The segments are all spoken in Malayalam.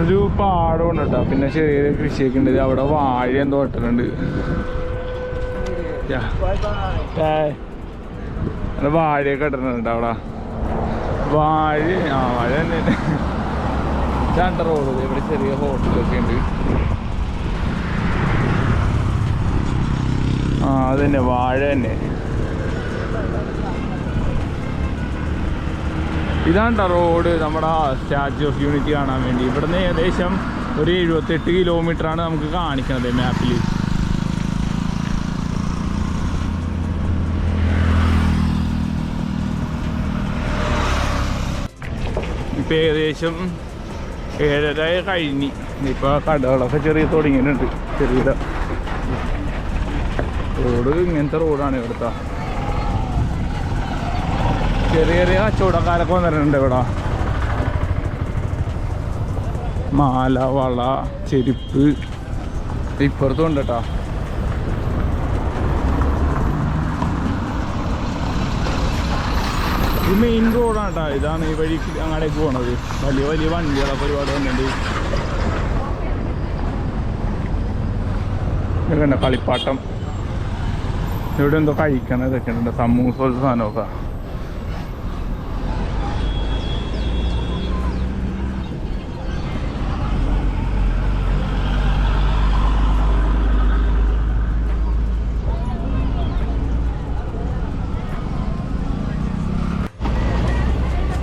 ഒരു പാടമുണ്ട് കേട്ടോ പിന്നെ ചെറിയ കൃഷിയൊക്കെ ഉണ്ട്. അവിടെ വാഴ എന്തോ. അവിടെ വാഴയൊക്കെ ഇട്ടിട്ടുണ്ട് അവിടെ. വാഴ ആ വാഴ തന്നെ. രണ്ട് റോഡ് ഇവിടെ ചെറിയ ഹോട്ടലൊക്കെ ഉണ്ട്. ആ അതന്നെ വാഴ തന്നെ. ഇതാണ്ട റോഡ്. നമ്മുടെ സ്റ്റാച്യു ഓഫ് യൂണിറ്റി കാണാൻ വേണ്ടി. ഇവിടുന്ന് ഏകദേശം ഒരു എഴുപത്തെട്ട് കിലോമീറ്റർ ആണ് നമുക്ക് കാണിക്കുന്നത് മാപ്പിൽ ഇപ്പം ഏകദേശം ഏഴര കഴിഞ്ഞ്. ഇപ്പോൾ കടകളൊക്കെ ചെറിയ തുടങ്ങിയിട്ടുണ്ട്. ചെറിയ റോഡ് ഇങ്ങനത്തെ റോഡാണ് ഇവിടുത്തെ. ചെറിയ ചെറിയ കച്ചവടക്കാരൊക്കെ വന്നിട്ടുണ്ട് ഇവിടെ. മാല വള ചെരുപ്പ്. ഇപ്പുറത്തും ഉണ്ട് കേട്ടോ ഇത് മെയിൻ റോഡാണ് കേട്ടോ ഇതാണ് ഈ വഴി അങ്ങോട്ടേക്ക് പോണത്. വലിയ വലിയ വണ്ടികളൊക്കെ ഒരുപാട് വന്നിട്ടുണ്ട്. ഇതൊക്കെ കളിപ്പാട്ടം. ഇവിടെ എന്തോ കഴിക്കണം ഇതൊക്കെ സമൂസ പോലത്തെ സാധനമൊക്കെ.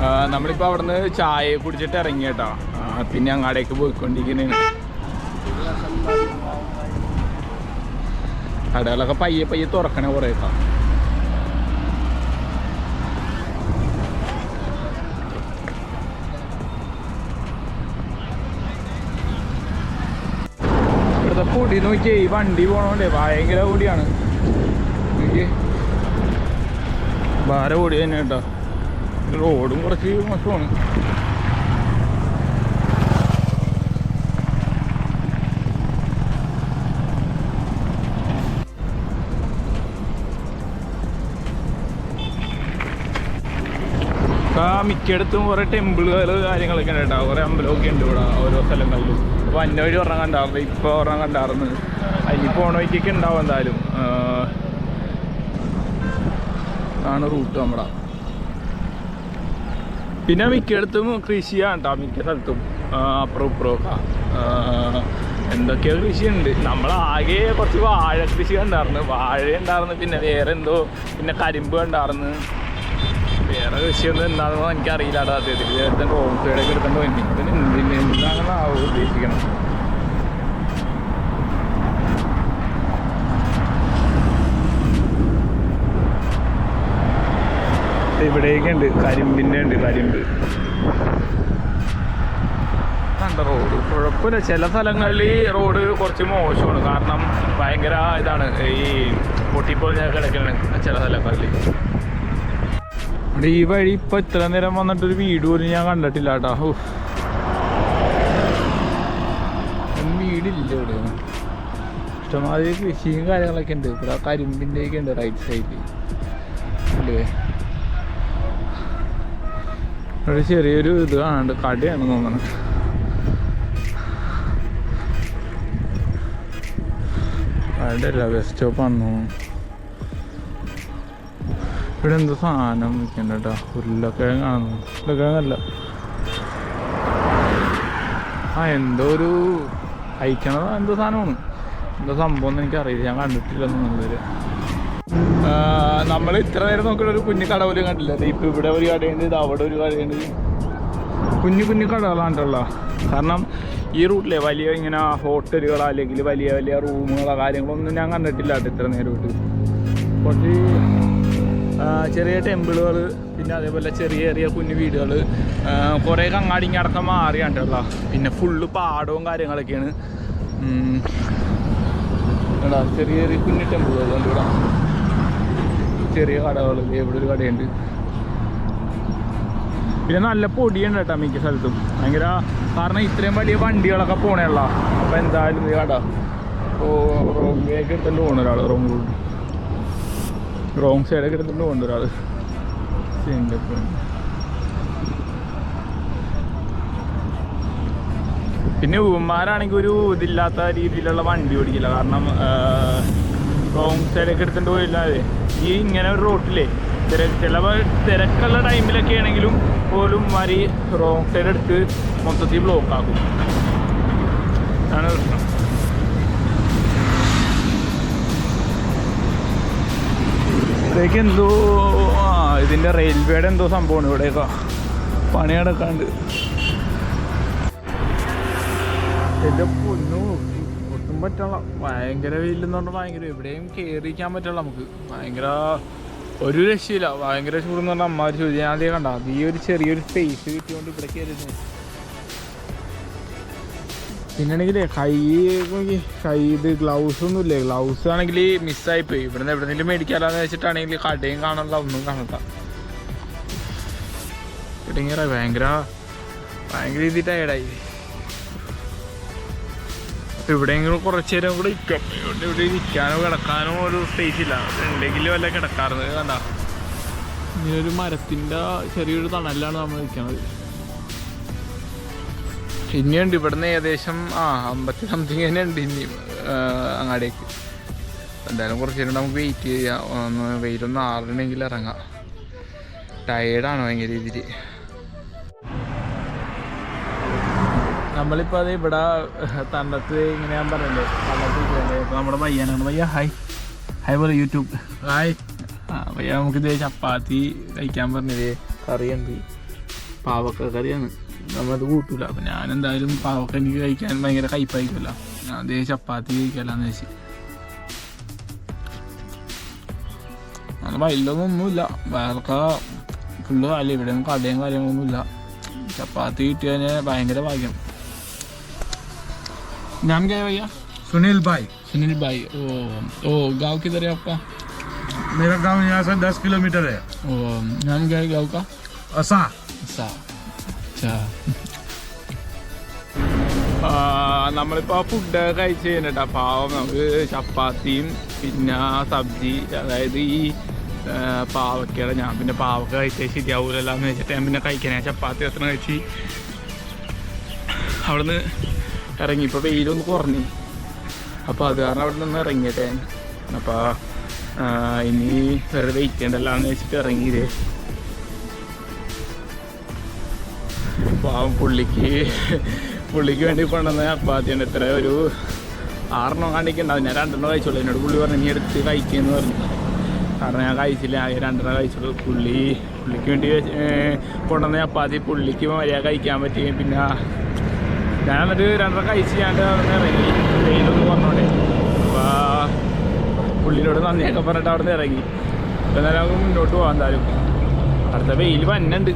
ആ, അവിടെ അവിടുന്ന് ചായ കുടിച്ചിട്ട് ഇറങ്ങി കേട്ടോ. പിന്നെ അങ്ങാടേക്ക് പോയിക്കൊണ്ടിരിക്കുന്നതാണ് കടകളൊക്കെ പയ്യെ പയ്യെ തുറക്കണേ കുറേ കേട്ടോ ഇവിടുത്തെ പൊടി നോക്കിയേ ഈ വണ്ടി പോണോണ്ടേ ഭയങ്കര പൊടിയാണ്. ഭാര പൊടി തന്നെ കേട്ടോ. റോഡും കുറച്ച് മോശമാണ്. മിക്കയിടത്തും കുറെ ടെമ്പിളുകൾ കാര്യങ്ങളൊക്കെ ഉണ്ട് കേട്ടോ. കുറെ അമ്പലമൊക്കെ ഉണ്ട് ഇവിടെ ഓരോ സ്ഥലങ്ങളിലും. അപ്പോൾ അന്ന വഴി ഒരെണ്ണം ഇപ്പൊ ഇപ്പോൾ ഒരെണ്ണം കണ്ടായിരുന്നു അതിന് പോണ വഴിക്കൊക്കെ ഉണ്ടാവും എന്തായാലും. ആണ് റൂട്ട് നമ്മുടെ. പിന്നെ മിക്കയിടത്തും കൃഷിയാണ് കേട്ടോ മിക്ക സ്ഥലത്തും. അപ്പുറം ഇപ്പുറം ഒക്കെ. ആ, എന്തൊക്കെയോ കൃഷിയുണ്ട്. നമ്മൾ ആകെ കുറച്ച് വാഴ കൃഷി ഉണ്ടായിരുന്നു വാഴ ഉണ്ടായിരുന്നു പിന്നെ വേറെ എന്തോ പിന്നെ കരിമ്പ് ഉണ്ടായിരുന്നു വേറെ കൃഷിയൊന്നും എന്താണെന്നോ എനിക്കറിയില്ല കേട്ടോ അദ്ദേഹത്തിൽ റോഡ് സൈഡൊക്കെ എടുക്കേണ്ടി വേണ്ടി ഇതിന് എന്തിന് എന്താണെന്നാവും ഉദ്ദേശിക്കണം ഇവിടെയൊക്കെ ഉണ്ട്. കരിമ്പിന്റെ ഉണ്ട് കരിമ്പ്. കണ്ട റോഡ്? കുഴപ്പമില്ല. ചില സ്ഥലങ്ങളിൽ റോഡ് കുറച്ച് മോശമാണ്. കാരണം ഭയങ്കര ഇതാണ്. ഈ പൊട്ടിപ്പൊളിഞ്ഞ കിടക്കണ ചില സ്ഥലങ്ങളിൽ. ഈ വഴി ഇപ്പൊ ഇത്ര നേരം വന്നിട്ടൊരു വീട് പോലും ഞാൻ കണ്ടിട്ടില്ല കേട്ടോ. വീടില്ല ഇവിടെ. ഇഷ്ടമാതിരി കൃഷിയും കാര്യങ്ങളൊക്കെ ഉണ്ട്. ഇവിടെ കരിമ്പിന്റെ ഒക്കെ ഉണ്ട് റൈറ്റ് സൈഡിൽ അല്ലേ? ഒരു ചെറിയൊരു ഇത് കാണാണ്ട് കടയാണ് തോന്നുന്നത് കടയല്ല ബസ് സ്റ്റോപ്പാണെന്ന് തോന്നുന്നു ഇവിടെ എന്തോ സാധനം നിൽക്കണ്ട കേട്ടോ ഉരുളക്കിഴങ്ങ് കാണുന്നു. ഉരുളക്കിഴങ്ങല്ല. ആ എന്തോ ഒരു അയക്കണത് എന്തോ സാധനമാണ്. എന്തോ സംഭവം എന്ന് എനിക്കറിയില്ല. ഞാൻ കണ്ടിട്ടില്ല ഇതുവരെ. നമ്മൾ ഇത്ര നേരം നോക്കുന്ന ഒരു കുഞ്ഞു കട പോലും കണ്ടില്ല ഇപ്പം ഇവിടെ ഒരു കടയുണ്ട് ഇത് അവിടെ ഒരു കടയുണ്ട്. കുഞ്ഞു കുഞ്ഞു കടകളാണല്ലോ കാരണം ഈ റൂട്ടിലെ വലിയ ഇങ്ങനെ ഹോട്ടലുകളോ അല്ലെങ്കിൽ വലിയ വലിയ റൂമുകളോ കാര്യങ്ങളൊന്നും ഞാൻ കണ്ടിട്ടില്ല ഇത്ര നേരമായിട്ട് കുറച്ച് ആ, ചെറിയ ടെമ്പിളുകൾ പിന്നെ അതേപോലെ ചെറിയ ചെറിയ കുഞ്ഞു വീടുകൾ കുറേ കങ്ങാടിങ്ങടക്കം മാറിയാണ്ടല്ല പിന്നെ ഫുള്ള് പാടവും കാര്യങ്ങളൊക്കെയാണ്. ചെറിയ ചെറിയ കുഞ്ഞു ടെമ്പിളുകൾ ഇവിടെ. ചെറിയ കടകൾ എവിടെ ഒരു കടയുണ്ട്? പിന്നെ നല്ല പൊടിയുണ്ട് കേട്ടോ മിക്ക സ്ഥലത്തും. ഭയങ്കര കാരണം ഇത്രയും വലിയ വണ്ടികളൊക്കെ പോണേള്ള. അപ്പം എന്തായാലും ഈ കട. റോങ് വേക്ക് എടുത്തിട്ട് പോണ ഒരാൾ റോങ് റോഡ്. റോങ് സൈഡൊക്കെ എടുത്തിട്ട് പോണ സിംഗപ്പൂർ പിന്നെ ഉമ്മമാരാണെങ്കിൽ ഒരു ഇതില്ലാത്ത രീതിയിലുള്ള വണ്ടി ഓടിക്കില്ല. കാരണം റോങ് സൈഡൊക്കെ എടുത്തിട്ട് പോയില്ലാതെ ഈ ഇങ്ങനെ ഒരു റോട്ടിലേ തിര ചില തിരക്കുള്ള ടൈമിലൊക്കെ ആണെങ്കിലും പോലും മാറി റോങ് സൈഡ് എടുത്ത് മൊത്തത്തിൽ ബ്ലോക്ക് ആക്കും. അതാണ് പ്രശ്നം. ഇവിടേക്ക് എന്തോ ആ ഇതിന്റെ റെയിൽവേയുടെ എന്തോ സംഭവമാണ് ഇവിടെയൊക്കെ പണി നടക്കാണ്ട്. എന്റെ പൊന്നു. പറ്റുള്ള ഭയങ്കര വെയിലെന്ന് പറഞ്ഞാൽ ഭയങ്കര എവിടെയും കയറിക്കാൻ പറ്റില്ല നമുക്ക് ഭയങ്കര ഒരു രക്ഷയില്ല. ഭയങ്കര ചൂടെന്ന് പറഞ്ഞാൽ അമ്മ ചോദിച്ചു ഞാൻ അധികം കണ്ട ഈ ഒരു ചെറിയൊരു സ്പേസ് കിട്ടിയോണ്ട് ഇവിടെ കയറിയത് പിന്നാണെങ്കിൽ കൈ കൈ ഇത് ഗ്ലൗസ് ഒന്നും ഇല്ലേ ഗ്ലൗസ് ആണെങ്കിൽ മിസ്സായി പോയി നിന്ന് എവിടെന്നെങ്കിലും മേടിക്കാലാന്ന് വെച്ചിട്ടാണെങ്കിൽ കടയും കാണണ്ട ഒന്നും കാണണ്ട. ഇടങ്ങിയറ ഭയങ്കര ഭയങ്കര രീതി ടയർഡായി അപ്പൊ ഇവിടെയെങ്കിലും കുറച്ച് നേരം കൂടെ ഇരിക്കാം. ഇവിടെ ഇരിക്കാനോ കിടക്കാനോ ഒരു സ്പേസ് ഇല്ല. ഉണ്ടെങ്കിലും വല്ല കിടക്കാറുണ്ട് കണ്ട? ഇങ്ങനൊരു മരത്തിന്റെ ചെറിയൊരു തണലിലാണ് നമ്മൾ നിൽക്കുന്നത്. ഇനിയുണ്ട് ഇവിടുന്ന് ഏകദേശം ആ അമ്പത്തി സംതിങ് തന്നെ ഉണ്ട് ഇനി അങ്ങാടേക്ക്. എന്തായാലും കുറച്ച് നേരം നമുക്ക് വെയിറ്റ് ചെയ്യാം. ഒന്ന് വെയിലൊന്ന് ആറണമെങ്കിൽ ഇറങ്ങാം. ടയേർഡാണ് ഭയങ്കര രീതിയിൽ? നമ്മളിപ്പോൾ അത് ഇവിടെ തണ്ടത്ത് ഇങ്ങനെ ഞാൻ പറഞ്ഞില്ലേ തണ്ടത്ത് ഇപ്പോൾ നമ്മുടെ പയ്യനാണ് പയ്യ ഹായ് ഹായ് പോലെ യൂട്യൂബ് ഹായ് ആ പയ്യ നമുക്ക് ഇത് ചപ്പാത്തി കഴിക്കാൻ പറഞ്ഞത് കറിയുണ്ട്. പാവക്ക കറിയാണ്. നമ്മളത് കൂട്ടൂല. അപ്പം ഞാൻ എന്തായാലും പാവക്ക എനിക്ക് കഴിക്കാൻ ഭയങ്കര കയ്പായിരിക്കുമല്ലോ അതേ ചപ്പാത്തി കഴിക്കാമെന്ന് വെച്ച് അങ്ങനെ വയലൊന്നും ഒന്നുമില്ല വേറൊക്കെ ഫുള്ള് കാലം ഇവിടെ കടയും കാര്യങ്ങളൊന്നുമില്ല. ചപ്പാത്തി കിട്ടിയാൽ ഭയങ്കര ഭാഗ്യം. नाम क्या है भैया सुनील भाई सुनील भाई ओ ओ गांव किधर है आपका मेरा गांव यहाँ से दस किलोमीटर है ओ नाम क्या है गांव का असा സാ നമ്മളിപ്പോൾ ഫുഡ് കഴിച്ച് കഴിഞ്ഞിട്ടാ പാവം നമുക്ക് ചപ്പാത്തിയും പിന്നെ സബ്ജി അതായത് ഈ ആ, പാവക്കയുടെ ഞാൻ പിന്നെ പാവക്ക കഴിച്ചാൽ ശരിയാവൂലല്ലോ എന്ന് വെച്ചിട്ട് ഞാൻ പിന്നെ കഴിക്കാൻ ഞാൻ ചപ്പാത്തി എത്ര കഴിച്ച് അവിടുന്ന് ഇറങ്ങി. ഇപ്പോൾ വെയിലൊന്ന് കുറഞ്ഞു. അപ്പോൾ അത് കാരണം അവിടെ നിന്ന് ഇറങ്ങിയട്ടെ അപ്പോൾ ഇനി വെറുതെ വെയിറ്റ് ചെയ്യണ്ടല്ലോ എന്ന് വെച്ചിട്ട് ഇറങ്ങിയത്. പാവം പുള്ളിക്ക് പുള്ളിക്ക് വേണ്ടി കൊണ്ടുവന്ന ചപ്പാത്തിയാണ് ഇത്ര ഒരു ആറെണ്ണം കാണിക്കണ്ടാവും. ഞാൻ രണ്ടെണ്ണം കഴിച്ചോളൂ എന്നോട് പുള്ളി പറഞ്ഞു നീ എടുത്ത് കഴിക്കുമെന്ന് പറഞ്ഞു. കാരണം ഞാൻ കഴിച്ചില്ല. രണ്ടെണ്ണം കഴിച്ചുള്ളൂ. പുള്ളി പുള്ളിക്ക് വേണ്ടി കൊണ്ടുവന്ന ചപ്പാത്തി പുള്ളിക്ക് മര്യാദ കഴിക്കാൻ പറ്റി. പിന്നെ ഞാൻ എന്നിട്ട് രണ്ടര കഴിച്ച് അവിടെ ഇറങ്ങി. വെയിലൊന്ന് പറഞ്ഞോണ്ടേ അപ്പോൾ പുള്ളിനോട് നന്ദിയൊക്കെ പറഞ്ഞിട്ട് അവിടെ നിന്ന് ഇറങ്ങി. ഇപ്പം എന്നാലും നമുക്ക് മുന്നോട്ട് പോകാം എന്തായാലും. അടുത്ത വെയിൽ വന്നുണ്ട്.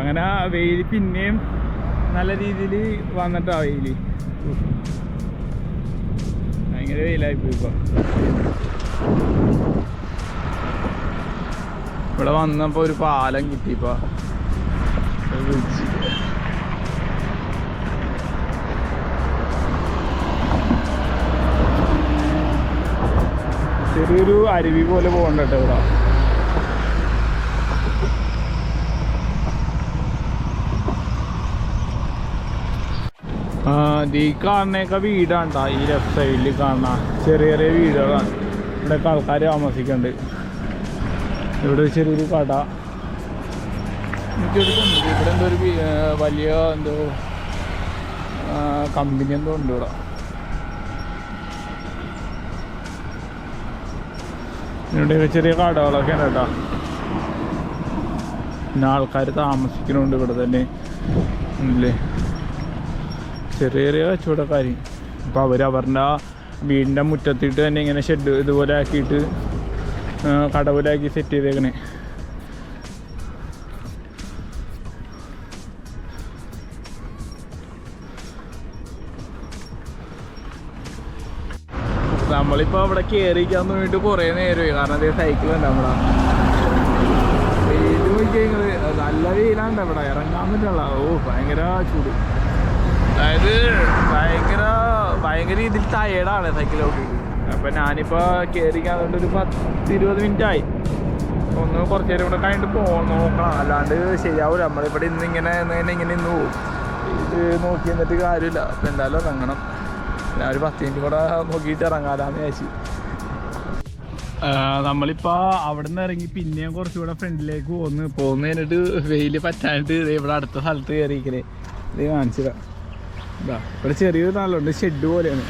അങ്ങനെ വെയിൽ പിന്നെയും നല്ല രീതിയിൽ വന്നിട്ടാ വെയിൽ ഭയങ്കര വെയിലായിപ്പോയി ഇപ്പൊ. ഇവിടെ വന്നപ്പോ ഒരു പാലം കിട്ടിപ്പോ ചെറിയൊരു അരുവി പോലെ പോകണ്ട ഇവിടെ. ഈ കാണുന്നേക്ക വീടാണ്ടാ ഈ ലെഫ്റ്റ് സൈഡിൽ കാണുന്ന ചെറിയ ചെറിയ വീടുകളാണ്. ഇവിടെയൊക്കെ ആൾക്കാർ താമസിക്കുന്നുണ്ട് ഇവിടെ ചെറിയൊരു കട. എനിക്കൊരു ഇവിടെ എന്തോ ഒരു വലിയ എന്തോ കമ്പനി എന്തോ ഉണ്ട് ഇവിടെ. ഇവിടെ ചെറിയ കടകളൊക്കെ ഉണ്ട് കേട്ടോ. പിന്നെ ആൾക്കാർ താമസിക്കുന്നുണ്ട് ഇവിടെ തന്നെ. ഇല്ലേ? ചെറിയ ചെറിയ കച്ചവടക്കാർ അപ്പോൾ അവർ അവരുടെ വീടിന്റെ മുറ്റത്തിട്ട് തന്നെ ഇങ്ങനെ ഷെഡ് ഇതുപോലെ ആക്കിയിട്ട് ആ, കട സെറ്റ് ചെയ്തേക്കണേ. നമ്മളിപ്പോൾ അവിടെ കേറിക്കാൻ വേണ്ടി കുറേ നേരമായി. കാരണം അതേ സൈക്കിൾ ഉണ്ട് നമ്മളെ വെയിൽ നോക്കിയാൽ നല്ല വെയിലാണ്ട് ഇവിടെ. ഇറങ്ങാൻ പറ്റുള്ള ഓ ഭയങ്കര ചൂട്. അതായത് ഭയങ്കര ഭയങ്കര ഇതിൽ ടയേർഡാണ് സൈക്കിൾ ഓട്ടിട്ട് അപ്പം ഞാനിപ്പോൾ കയറിക്കാൻ ഒരു പത്ത് ഇരുപത് മിനിറ്റ് ആയി ഒന്ന് കുറച്ച് നേരം കൂടെ കഴിഞ്ഞിട്ട് പോ നോക്കണം. അല്ലാണ്ട് ശരിയാവില്ല നമ്മളിവിടെ ഇന്ന് ഇങ്ങനെ ഇങ്ങനെ ഇങ്ങനെ ഇന്ന് പോകും ഇത് നോക്കി എന്നിട്ട് കാര്യമില്ല. അപ്പം എന്തായാലും ഇറങ്ങണം. ഞാൻ ഒരു പത്ത് മിനിറ്റ് കൂടെ നോക്കിയിട്ട് ഇറങ്ങാലാന്ന് വിചാരിച്ചു. നമ്മളിപ്പോൾ അവിടെ നിന്ന് ഇറങ്ങി പിന്നെയും കുറച്ചുകൂടെ ഫ്രണ്ടിലേക്ക് പോന്ന്. പോന്ന് കഴിഞ്ഞിട്ട് വെയിൽ പറ്റാനായിട്ട് ഇവിടെ അടുത്ത സ്ഥലത്ത് കയറിയിരിക്കണേ ഇത് കാണിച്ചതാ ഇവിടെ ചെറിയൊരു നല്ലുണ്ട് ഷെഡ് പോലെയാണ്.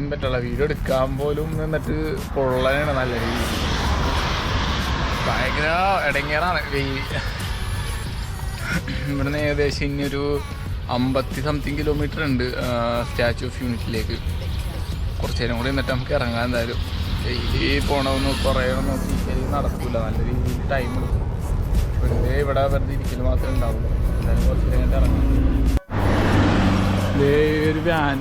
പുറത്തേക്ക് പറ്റില്ല വീഡിയോ എടുക്കാൻ പോലും നിന്നിട്ട് പൊള്ളനാണ് നല്ല രീതി. ഭയങ്കര ഇടങ്ങേറാണ് ഇവിടുന്ന് ഏകദേശം ഇനി ഒരു അമ്പത്തി സംതിങ് കിലോമീറ്റർ ഉണ്ട് സ്റ്റാച്ചു ഓഫ് യൂണിറ്റിലേക്ക് കുറച്ച് നേരം കൂടി എന്നിട്ട് നമുക്ക് ഇറങ്ങാൻ എന്തായാലും. ഡെയിലി പോണമെന്ന് കുറേ നോക്കി ശരി നടക്കില്ല നല്ല രീതിയിൽ ടൈം എടുക്കും. വെറുതെ ഇവിടെ വെറുതെ ഇരിക്കൽ മാത്രമേ ഉണ്ടാവുള്ളൂ. എന്തായാലും കുറച്ച് കഴിഞ്ഞിട്ട് ഇറങ്ങാം. ഒരു വാൻ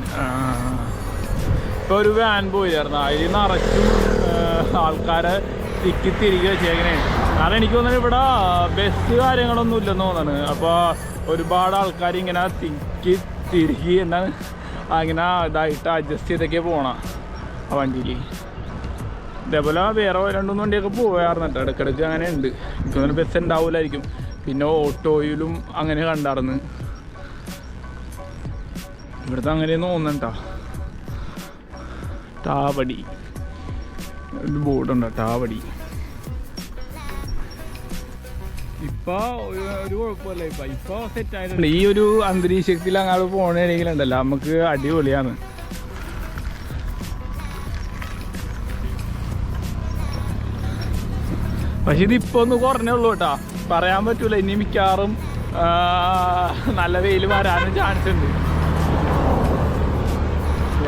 ഇപ്പോൾ ഒരു വാൻ പോയിരുന്നു അതിൽ നിറച്ചും ആൾക്കാരെ തിക്കി തിരികെ കാരണം എനിക്ക് തോന്നുന്നു ഇവിടെ ബസ് കാര്യങ്ങളൊന്നും ഇല്ലെന്ന് തോന്നുന്നു. അപ്പോൾ ഒരുപാട് ആൾക്കാർ ഇങ്ങനെ തിക്കി തിരികെ എന്താണ് അങ്ങനെ ഇതായിട്ട് അഡ്ജസ്റ്റ് ചെയ്തൊക്കെ പോകണം ആ വണ്ടിയിൽ ഇതേപോലെ വേറെ രണ്ട് മൂന്ന് വണ്ടിയൊക്കെ പോയായിരുന്നു കേട്ടോ. ഇടയ്ക്കിടയ്ക്ക് അങ്ങനെ ഉണ്ട്. എനിക്ക് തോന്നുന്നു ബസ് ഉണ്ടാവില്ലായിരിക്കും പിന്നെ ഓട്ടോയിലും അങ്ങനെ കണ്ടായിരുന്നു ഇവിടുത്തെ അങ്ങനെ തോന്നണ്ട ടാവടി ഒരു ബോർഡുണ്ട് ടാവടി ഇപ്പൊ ഈ ഒരു അന്തരീക്ഷത്തിൽ അങ്ങോട്ട് പോകണമെങ്കിലുണ്ടല്ലോ നമുക്ക് അടിപൊളിയാണ്. പക്ഷെ ഇതിപ്പോ ഒന്ന് കുറഞ്ഞേ ഉള്ളൂ കേട്ടാ. പറയാൻ പറ്റൂല ഇനി മിക്കവാറും നല്ല വെയിൽ വരാനും ചാൻസ് ഉണ്ട്.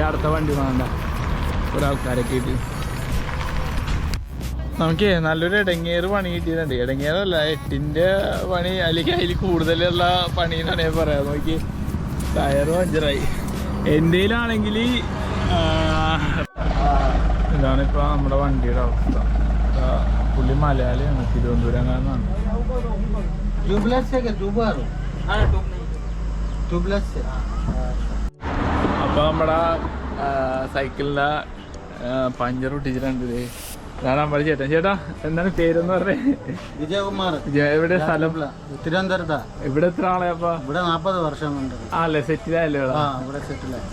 അടുത്ത വണ്ടി വേണ്ട. ഒരാൾക്കാരൊക്കെ ആയിട്ട് നമുക്ക് നല്ലൊരു ഇടങ്ങേറ് പണി കിട്ടിയിട്ടുണ്ട്. ഇടങ്ങേറല്ല എട്ടിന്റെ പണി അല്ലെങ്കിൽ അതിൽ കൂടുതലുള്ള പണിയെന്നാണ് ഞാൻ പറയാം. നോക്കി. ടയറ് പഞ്ചറായി. എന്തേലാണെങ്കിൽ ഇതാണ് ഇപ്പൊ നമ്മുടെ വണ്ടിയുടെ അവസ്ഥ. പുള്ളി മലയാളിയാണ് തിരുവനന്തപുരംകാരനാണ്. അപ്പൊ നമ്മടെ സൈക്കിളിന്റെ പഞ്ചർ ഒട്ടിച്ചിട്ടുണ്ട് ഞാനാ നമ്മുടെ ചേട്ടൻ. ചേട്ടാ എന്താണ് പേരെന്ന് പറഞ്ഞേ? വിജയകുമാർ. എവിടെ സ്ഥലം? തിരുവനന്തപുരത്താ. ഇവിടെ എത്ര ആളെ അപ്പൊ? ഇവിടെ നാപ്പത് വർഷം കൊണ്ട് ആല്ലേ സെറ്റിലായല്ലേ ഇവിടെ? സെറ്റിലായി.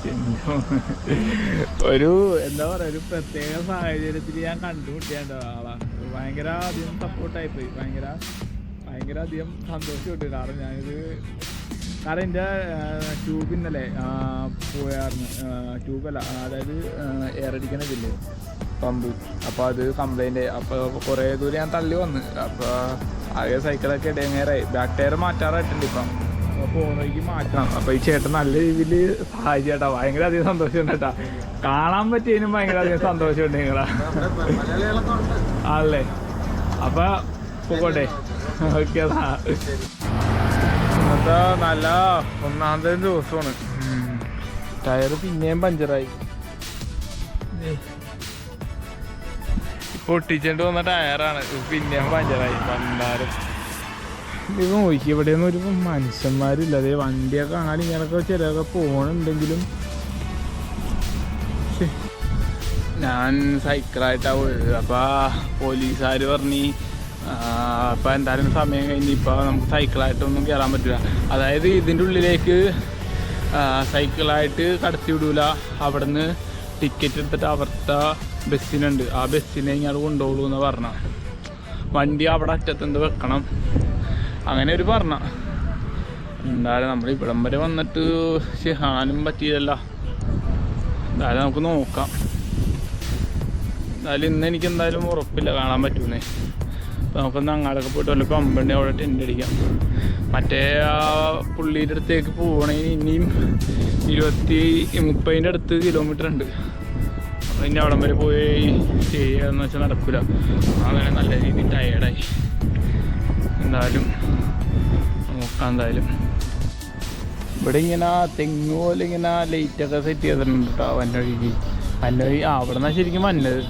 ഒരു എന്താ പറയാ ഒരു പ്രത്യേക സാഹചര്യത്തിൽ ഞാൻ കണ്ടുമുട്ടിയാണ്ട് ആളാ. ഭയങ്കര അധികം സപ്പോർട്ടായി പോയി. ഭയങ്കര ഭയങ്കര അധികം സന്തോഷം കിട്ടി. കാരണം ഞാനിത് കാരണം എന്റെ ട്യൂബ് ഇന്നലെ ആ, പോയായിരുന്നു ട്യൂബല്ല അതായത് എയർ അടിക്കണതില്ലേ പമ്പ്. അപ്പോൾ അത് കംപ്ലൈന്റ് അപ്പോൾ കുറേ ദൂരം ഞാൻ തള്ളി വന്ന്. അപ്പോൾ ആകെ സൈക്കിളൊക്കെ ഇടങ്ങേറായി. ബാക്ക് ടയർ മാറ്റാറായിട്ടുണ്ട് ഇപ്പം. പോകുന്നവർക്ക് മാറ്റണം. അപ്പോൾ ഈ ചേട്ടൻ നല്ല രീതിയിൽ സഹായിച്ചു ചേട്ടാ ഭയങ്കര അധികം സന്തോഷമുണ്ട് ചേട്ടാ കാണാൻ പറ്റിയതിനും ഭയങ്കര അധികം സന്തോഷമുണ്ട് നിങ്ങളാ. ആണല്ലേ? അപ്പോൾ പോകട്ടെ. ഓക്കെ. ഇന്നത്തെ നല്ല ഒന്നാമത്തെ ദിവസമാണ്. ടയർ പിന്നെയും പഞ്ചറായി. പൊട്ടിച്ചിട്ട് വന്ന ടയറാണ്. പിന്നെയും പഞ്ചറായി. പണ്ടാരം ഇത് നോക്കി എവിടെയൊന്നും ഒരു മനുഷ്യന്മാരില്ല. അതേ വണ്ടിയൊക്കെ കാണാൻ ഇങ്ങനൊക്കെ ചിലതൊക്കെ പോകണുണ്ടെങ്കിലും ഞാൻ സൈക്കിളായിട്ടാണ് പോയത്. അപ്പോൾ പോലീസുകാർ പറഞ്ഞ് അപ്പോൾ എന്തായാലും സമയം കഴിഞ്ഞ് ഇപ്പോൾ നമുക്ക് സൈക്കിളായിട്ടൊന്നും കയറാൻ പറ്റില്ല അതായത് ഇതിന്റെ ഉള്ളിലേക്ക് സൈക്കിളായിട്ട് കടത്തി വിടൂല അവിടെ നിന്ന് ടിക്കറ്റ് എടുത്തിട്ട് അവിടുത്തെ ബസ്സിനുണ്ട്. ആ ബസ്സിനെ ഇങ്ങോട്ട് കൊണ്ടുപോകൂ എന്ന് പറഞ്ഞ. വണ്ടി അവിടെ അറ്റത്തുണ്ട് വെക്കണം? അങ്ങനെ ഒരു പറഞ്ഞ. എന്തായാലും നമ്മൾ ഇവിടം വരെ വന്നിട്ട് ചെയ്യാനും പറ്റിയില്ല എന്തായാലും നമുക്ക് നോക്കാം. എന്തായാലും ഇന്ന് എനിക്ക് എന്തായാലും ഉറപ്പില്ല. കാണാൻ പറ്റുന്നേ. നമുക്കൊന്ന് അങ്ങാടൊക്കെ പോയിട്ട് വല്ല പമ്പുണ്ട് അവിടെ ടെന്റ് അടിക്കാം. മറ്റേ ആ പുള്ളിയുടെ അടുത്തേക്ക് പോകണമെങ്കിൽ ഇനിയും ഇരുപത്തി മുപ്പതിന്റെ അടുത്ത് കിലോമീറ്റർ ഉണ്ട്. അപ്പോൾ ഇനി അവിടം വരെ പോയി ചെയ്യാന്ന് വെച്ചാൽ നടക്കില്ല അങ്ങനെ നല്ല രീതിയിൽ ടയേർഡായി എന്തായാലും നോക്കാം എന്തായാലും. ഇവിടെ ഇങ്ങനെ തെങ്ങ് പോലെ ഇങ്ങനെ ലൈറ്റൊക്കെ സെറ്റ് ചെയ്തിട്ടുണ്ട് കേട്ടോ വന്നൊഴിക്ക് വന്നൊഴി ആ അവിടെ നിന്നാണ് ശരിക്കും വന്നത്?